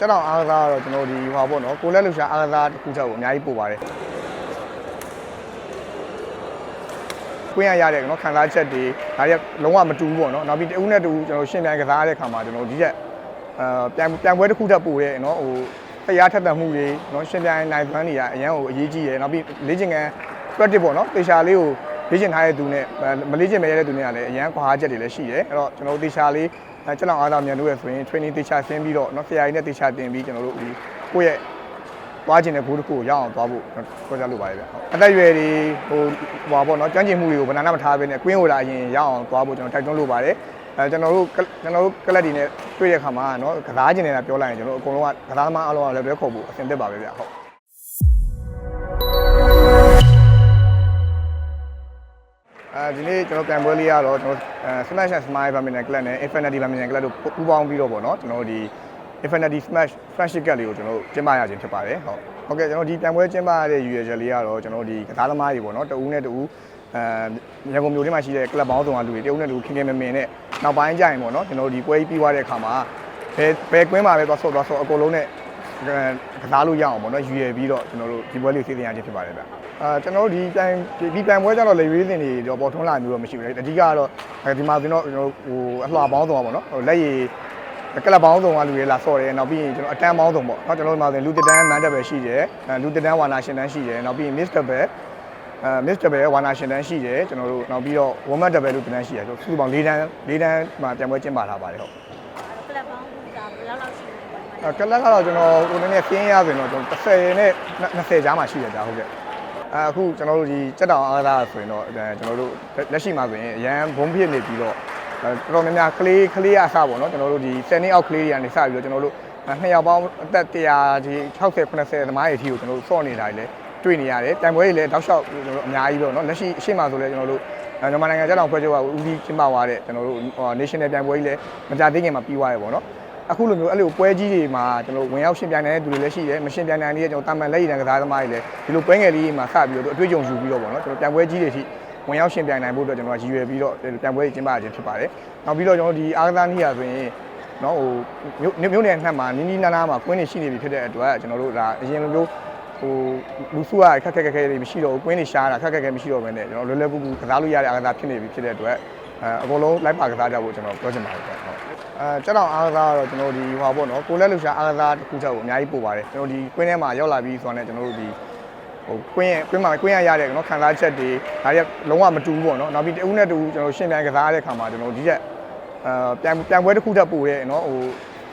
စက်တောင်အားကစားကတော့ကျွန်တော်ဒီဟိုပါပေါ့နော်ကိုလက်လှူရှာအားကစားတစ်ခုချက်ကိုအများကြီးပို့ပါတယ်ကွင်းရရတဲ့နော်ခံစားချက်တွေဒါတွေကလုံးဝမတူဘူးပေါ့နော်နောက်ပြီးတဦးနဲ့တဦးကျွန်တော်ရှင်းပြန်ကစားတဲ့ခါမှာကျွန်တော်ဒီချက်အာပြန်ပြန်ပွဲတစ်ခုချက်ပို့တဲ့နော်ဟိုတရားထက်သန်မှုတွေနော်ရှင်းပြန်နိုင်သွမ်းတွေကအရန်ကိုအရေးကြီးတယ်နောက်ပြီးလေ့ကျင့်ခန်း practice ပေါ့နော်တေချာလေးကိုလေ့ကျင့်ထားတဲ့သူနဲ့မလေ့ကျင့်မရတဲ့သူနဲ့ကလည်းအရန်ခွာချက်တွေလည်းရှိတယ်အဲ့တော့ကျွန်တော်တေချာလေး အဲကျွန်တော်အားသာမြန်လို့ရဆိုရင် training တေချာဆင်းပြီးတော့နော်ဆရာကြီးနဲ့တေချာတင်ပြီးကျွန်တော်တို့ဒီကိုယ့်ရဲ့သွားခြင်းတဲ့ဂိုးတစ်ခုကိုရအောင်သွားဖို့ပြောကြလို့ပါတယ်ဗျဟုတ်အသက်အရွယ်တွေဟိုဟိုပါပေါ့နော်ကျွမ်းကျင်မှုတွေကိုဘဏ္ဍာမထားဘဲနဲ့ကွင်းဟိုလာရင်ရအောင်သွားဖို့ကျွန်တော်တိုက်တွန်းလို့ပါတယ်အဲကျွန်တော်တို့ကျွန်တော်တို့ကလပ်တွေနဲ့တွေ့တဲ့ခါမှာနော်ကစားခြင်းနေတာပြောလိုက်ရင်ကျွန်တော်တို့အကုန်လုံးကကစားသမားအလုံးကလည်းတွဲခေါ်ဖို့အဆင်သင့်ပါပဲဗျဟုတ် အဲဒီနေ့ကျွန်တော်ပြန်ပွဲလေးရတော့ကျွန်တော်အဲ Smash and Smile Badminton Club နဲ့ Infinity Badminton Club တို့ပူးပေါင်းပြီးတော့ပေါ့နော်ကျွန်တော်တို့ဒီ Infinity Smash Friendship Cup လေးကိုကျွန်တော်တို့ကျင်းပရခြင်းဖြစ်ပါတယ်ဟုတ်ဟုတ်ကဲ့ကျွန်တော်ဒီပြန်ပွဲကျင်းပရတဲ့ရည်ရွယ်ချက်လေးကတော့ကျွန်တော်တို့ဒီကစားသမားတွေပေါ့နော်တဦးနဲ့တဦးအဲရန်ကုန်မြို့ထဲမှာရှိတဲ့ကလပ်ပေါင်းစုံကလူတွေတဦးနဲ့တဦးခင်ခင်မင်မင်နဲ့နောက်ပိုင်းကျရင်ပေါ့နော်ကျွန်တော်တို့ဒီပွဲကြီးပြီးသွားတဲ့အခါမှာဘယ်ဘယ်ကွင်းမှာပဲသွားဆော့သွားဆော့အကုန်လုံးနဲ့ ကစားလို့ရအောင်ပေါ့နော်ရွယ်ပြီးတော့ကျွန်တော်တို့ဒီပွဲလေးစီစဉ်ရခြင်းဖြစ်ပါတယ်ဗျအာကျွန်တော်တို့ဒီတိုင်ဒီတိုင်ပွဲကျတော့လေရွေးစင်တွေတော့ပေါ်ထွန်းလာမျိုးတော့မရှိဘူးလေအဓိကကတော့ဒီမှာကျွန်တော်ကျွန်တော်ဟိုအလှပေါင်းဆောင်ပါပေါ့နော်ဟိုလက်ရည်ကလပ်ပေါင်းဆောင်ကလူတွေလာဆော့တယ်နောက်ပြီးရင်ကျွန်တော်အတန်းပေါင်းဆောင်ပေါ့နော်ကျွန်တော်တို့မှာဆိုလူတန်းမန်တက်ပဲရှိတယ်လူတန်းဝါနာရှင်တန်းရှိတယ်နောက်ပြီးရင်မစ္စတာပဲအဲမစ္စတာဘယ်ဝါနာရှင်တန်းရှိတယ်ကျွန်တော်တို့နောက်ပြီးတော့ဝမ်မတ်တဘယ်လို့တန်းရှိတယ်ဆိုစုပေါင်း၄တန်း၄တန်းမှာပြန်ပွဲကျင်းပထားပါတယ်ဟုတ် ကလပ်ကတော့ကျွန်တော်ဟိုနည်းနည်းခင်းရဆိုရင်တော့ကျွန်တော်30နဲ့20ကြားမှာရှိတယ်ဒါဟုတ်ကဲ့အဲအခုကျွန်တော်တို့ဒီစက်တောင်အားသားဆိုရင်တော့အဲကျွန်တော်တို့လက်ရှိမှာဆိုရင်အရန်ဘုံဖြစ်နေပြီးတော့အဲတော်တော်များများကလေးကလေးအစားပေါ့နော်ကျွန်တော်တို့ဒီ10နှစ်အောက်ကလေးတွေကနေစပြီးတော့ကျွန်တော်တို့နှစ်ယောက်ပေါင်းအသက်100ဒီ60 90သမားတွေအထိကိုကျွန်တော်တို့စော့နေတာတွေလည်းတွေ့နေရတယ်တိုင်ပွဲတွေလည်းတောက်လျှောက်ကျွန်တော်တို့အများကြီးပေါ့နော်လက်ရှိအရှိမဆိုလည်းကျွန်တော်တို့မြန်မာနိုင်ငံကျတောင်ဖွဲ့ချုပ်ကဦးစီးကျင်းပသွားတဲ့ကျွန်တော်တို့ national ပြိုင်ပွဲကြီးလည်းမကြသေးခင်မှာပြီးသွားတယ်ပေါ့နော် အခုလိုမျိုးအဲ့လိုပွဲကြီးတွေမှာကျွန်တော်ဝင်ရောက်ရှင်ပြိုင်နေတဲ့သူတွေလည်းရှိတယ်မရှင်ပြိုင်နိုင်တဲ့ကျွန်တော်တာမန်လက်ရည်တန်းကစားသမားတွေလည်းဒီလိုပွဲငယ်လေးမှာစပြီးတော့အတွေ့အကြုံယူပြီးတော့ပေါ့နော်ကျွန်တော်ပြိုင်ပွဲကြီးတွေအထိဝင်ရောက်ရှင်ပြိုင်နိုင်ဖို့အတွက်ကျွန်တော်ကရည်ရွယ်ပြီးတော့ပြိုင်ပွဲကြီးကျင်းပရခြင်းဖြစ်ပါတယ်နောက်ပြီးတော့ကျွန်တော်ဒီအားကစားနည်းရဆိုရင်နော်ဟိုမြို့မြို့နယ်နှက်မှာနီးနီးနားနားမှာကွင်းနေရှိနေပြီဖြစ်တဲ့အတွက်ကျွန်တော်တို့ဒါအရင်လိုမျိုးဟိုလူစုရခက်ခက်ခက်ခဲတွေမရှိတော့ဘူးကွင်းနေရှားတာခက်ခက်ခဲမရှိတော့ဘဲနဲ့ကျွန်တော်လွယ်လွယ်ကူကူကစားလို့ရတဲ့အားကစားဖြစ်နေပြီဖြစ်တဲ့အတွက် အဲအကုန်လုံးလိုက်ပါကစားကြဖို့ကျွန်တော်ပြောချင်ပါတယ်ဟုတ်အဲစက်တောင်အားကစားကတော့ကျွန်တော်ဒီဟိုပါပေါ့နော်ကိုလက်လှူရှာအားကစားတစ်ခုချက်ကိုအများကြီးပို့ပါတယ်ကျွန်တော်ဒီကွင်းထဲမှာရောက်လာပြီးဆိုတော့ကျွန်တော်တို့ဒီဟိုကွင်းရဲ့ကွင်းမှာကွင်းရရတဲ့နော်ခံစားချက်တွေဒါတွေကလုံးဝမတူဘူးပေါ့နော်နောက်ပြီးတဦးနဲ့တဦးကျွန်တော်ရှင်းပြန်ကစားတဲ့ခါမှာကျွန်တော်ဒီချက်အာပြန်ပြန်ပွဲတစ်ခုတက်ပို့တဲ့နော်ဟို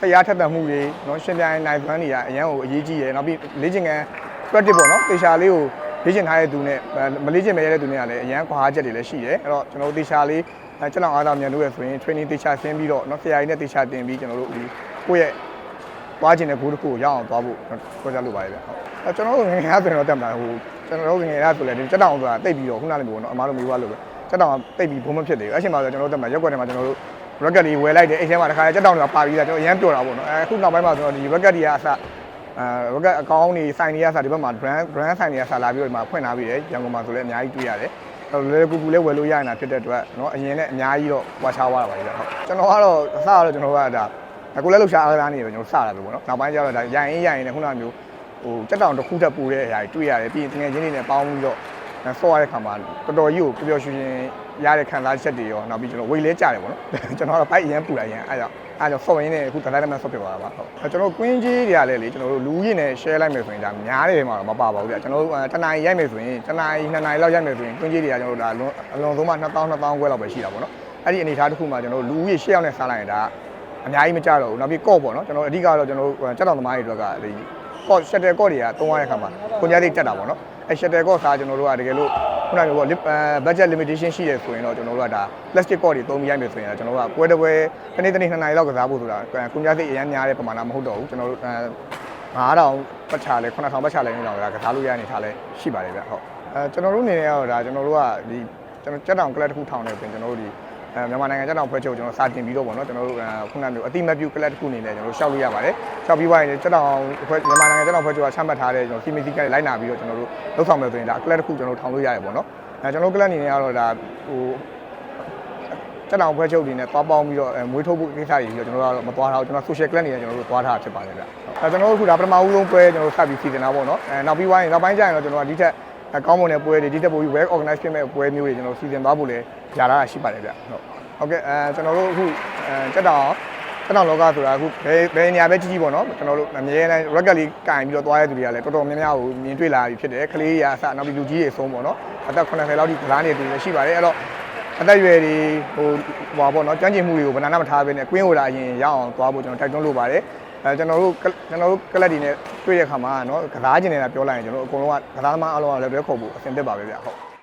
တရားထက်သန်မှုတွေနော်ရှင်းပြန်နိုင်သွမ်းတွေကအရန်ကိုအရေးကြီးတယ်နောက်ပြီးလေ့ကျင့်ခန်း practice ပေါ့နော်တေချာလေးကို လေ့ကျင့်ထားတဲ့သူနဲ့မလေ့ကျင့်မရတဲ့သူနဲ့ကလည်းအရန်ခွာချက်တွေလည်းရှိတယ်အဲ့တော့ကျွန်တော်တို့တေချာလေးအဲကျွန်တော်အားသာမြန်လို့ရဆိုရင် training တေချာဆင်းပြီးတော့နော်ဆရာကြီးနဲ့တေချာတင်ပြီးကျွန်တော်တို့ဒီကိုယ့်ရဲ့သွားခြင်းတဲ့ဂိုးတစ်ခုကိုရအောင်သွားဖို့ပြောကြလို့ပါတယ်ဗျဟုတ်အဲကျွန်တော်တို့ငယ်ငယ်ကဆိုရင်တော့တက်မလားဟိုကျွန်တော်တို့ငယ်ငယ်ကဆိုလည်းဒီစက်တောင်ဆိုတာတိတ်ပြီးတော့ခုနလေးမျိုးပေါ့နော်အမားတို့မျိုးပါလို့ပဲစက်တောင်ကတိတ်ပြီးဘုံမဖြစ်သေးဘူးအဲ့ချိန်မှာဆိုကျွန်တော်တို့တက်မှာရက်ွက်ထဲမှာကျွန်တော်တို့ rocket လေးဝယ်လိုက်တယ်အဲ့ထဲမှာတစ်ခါစက်တောင်တွေကပါပြီးသားကျွန်တော်အရန်ပျော်တာပေါ့နော်အဲအခုနောက်ပိုင်းမှာဆိုတော့ဒီ rocket တွေကအစ အဲ rocket အကောင့်တွေစိုင်တွေကအစဒီဘက်မှာ brand brand စိုင်တွေကအစလာပြီးတော့ဒီမှာဖွင့်ထားပြီးတယ်ရန်ကုန်မှာဆိုလည်းအများကြီးတွေ့ရတယ်အဲ့လိုလေကူကူလေးဝယ်လို့ရရင်တာဖြစ်တဲ့အတွက်เนาะအရင်နဲ့အများကြီးတော့ဝါချားသွားတာပါလေဟုတ်ကျွန်တော်ကတော့အစကတော့ကျွန်တော်ကဒါ အခုလည်းလှုပ်ရှားအားကစားနေတယ်ကျွန်တော်စတာပဲပေါ့နော်နောက်ပိုင်းကျတော့ဒါရိုင်ရင်ရိုင်ရင်လည်းခုနကမျိုးဟိုစက်တောင်တစ်ခုတက်ပူတဲ့အရာတွေတွေ့ရတယ်ပြီးရင်တငယ်ချင်းတွေနဲ့ပေါင်းပြီးတော့ဆော့ရတဲ့ခါမှာတော်တော်ကြီးကိုပျော်ပျော်ရွှင်ရွှင်ရတဲ့ခံစားချက်တွေရောနောက်ပြီးကျွန်တော်ဝေလဲကြတယ်ပေါ့နော်ကျွန်တော်ကတော့ဘိုက်အရန်ပူလာရန်အဲကြောင့် အဲကြောင့်ဆော့ရင်းနဲ့အခုတလိုက်တမဆော့ဖြစ်သွားတာပါဟုတ်ကျွန်တော်ကွင်းကြီးတွေကလည်းလေကျွန်တော်တို့လူဦးရေနဲ့ share လိုက်မယ်ဆိုရင်ဒါများတယ်မှာတော့မပါပါဘူးဗျကျွန်တော်တို့တနားရီရိုက်မယ်ဆိုရင်တနားရီနှစ်နာရီလောက်ရိုက်မယ်ဆိုရင်ကွင်းကြီးတွေကကျွန်တော်တို့ဒါအလွန်ဆုံးမှ2000 2000ခွဲလောက်ပဲရှိတာပေါ့နော်အဲ့ဒီအနေအထားတစ်ခုမှာကျွန်တော်တို့လူဦးရေ6ယောက်နဲ့စားလိုက်ရင်ဒါအများကြီးမကြတော့ဘူးနောက်ပြီးကော့ပေါ့နော်ကျွန်တော်အဓိကတော့ကျွန်တော်တို့စက်တော်သမားတွေအတွက်ကဒီကော့ရှက်တယ်ကော့တွေကသုံးရတဲ့ခါမှာကိုညာလေးတက်တာပေါ့နော်အဲရှက်တယ်ကော့စားကျွန်တော်တို့ကတကယ်လို့ ခုနကပြောပေါ့ budget limitation ရှိတယ်ဆိုရင်တော့ကျွန်တော်တို့ကဒါ plastic ကော့တွေသုံးပြီးရိုက်မယ်ဆိုရင်ကျွန်တော်တို့ကပွဲတစ်ပွဲတစ်နေ့တစ်နေ့နှစ်နာရီလောက်ကစားဖို့ဆိုတာကိုညာစိတ်အရင်များတဲ့ပမာဏမဟုတ်တော့ဘူးကျွန်တော်တို့9000ပတ်ချလဲ9000ပတ်ချလဲနေတော့ကစားလို့ရနေထားလဲရှိပါတယ်ဗျဟုတ်အဲကျွန်တော်တို့အနေနဲ့ကတော့ဒါကျွန်တော်တို့ကဒီကျွန်တော်ကြက်တောင်ကလပ်တစ်ခုထောင်နေပြင်ကျွန်တော်တို့ဒီအဲ မြန်မာနိုင်ငံကျောင်းတော်ဖွဲ့ချုပ်ကျွန်တော်စာတင်ပြီးတော့ပေါ့နော်ကျွန်တော်တို့ခုနမျိုးအတိမတ်ပြုကလပ်တစ်ခုအနေနဲ့ကျွန်တော်တို့ရှောက်လို့ရပါတယ်ရှောက်ပြီးသွားရင်ကျောင်းတော်ဖွဲ့မြန်မာနိုင်ငံကျောင်းတော်ဖွဲ့ချုပ်ကချမှတ်ထားတဲ့ကျွန်တော်စီမီစီကလိုက်နာပြီးတော့ကျွန်တော်တို့လုပ်ဆောင်မယ်ဆိုရင်ဒါကလပ်တစ်ခုကျွန်တော်တို့ထောင်လို့ရတယ်ပေါ့နော်အဲကျွန်တော်တို့ကလပ်အနေနဲ့ကတော့ဒါဟိုစက်တောင်ဖွဲ့ချုပ်တွေနဲ့သွားပေါင်းပြီးတော့အဲမွေးထုတ်ဖို့ကိစ္စတွေပြီးတော့ကျွန်တော်တို့ကတော့မသွားထားဘူးကျွန်တော် social club နေနဲ့ကျွန်တော်တို့သွားထားတာဖြစ်ပါတယ်ဗျအဲကျွန်တော်တို့အခုဒါပထမဦးဆုံးပွဲကျွန်တော်တို့စပြီးစီစဉ်တာပေါ့နော်အဲနောက်ပြီးဝိုင်းနောက်ပိုင်းကျရင်တော့ကျွန်တော်ကဒီထက်အဲ ကောင်းမွန်တဲ့ပွဲတွေဒီထက်ပိုပြီး well organized ဖြစ်မဲ့ပွဲမျိုးတွေကျွန်တော်စီစဉ်သွားဖို့လည်းຢာလာတာရှိပါတယ်ဗျဟုတ်ဟုတ်ကဲ့အဲကျွန်တော်တို့အခုအဲစက်တောင်စက်တောင်လောကဆိုတာအခုဘယ်ဘယ်နေရာပဲကြီးကြီးပေါ့နော်ကျွန်တော်တို့အမြဲတမ်း record လေးကင်ပြီးတော့သွားရတဲ့သူတွေကလည်းတော်တော်များများကိုမြင်တွေ့လာပြီဖြစ်တယ်ကလေးရာအစနောက်ပြီးလူကြီးတွေအဆုံးပေါ့နော်အသက်80လောက်ထိကစားနေတဲ့သူတွေရှိပါတယ်အဲ့တော့အသက်အရွယ်တွေဟိုဟိုပါပေါ့နော်ကြမ်းကျင်မှုတွေကိုဗနာနာမထားဘဲနဲ့ကွင်းဝလာရင်ရအောင်သွားဖို့ကျွန်တော်တိုက်တွန်းလိုပါတယ် အဲကျွန်တော်တို့ကကျွန်တော်တို့ကလပ်တွေနဲ့တွေ့တဲ့ခါမှာနော်ကစားကျင်နေတာပြောလိုက်ရင်ကျွန်တော်တို့အကုန်လုံးကကစားသမားအားလုံးကလည်းတွဲခေါ်ဖို့အဆင်သင့်ပါပဲဗျဟုတ်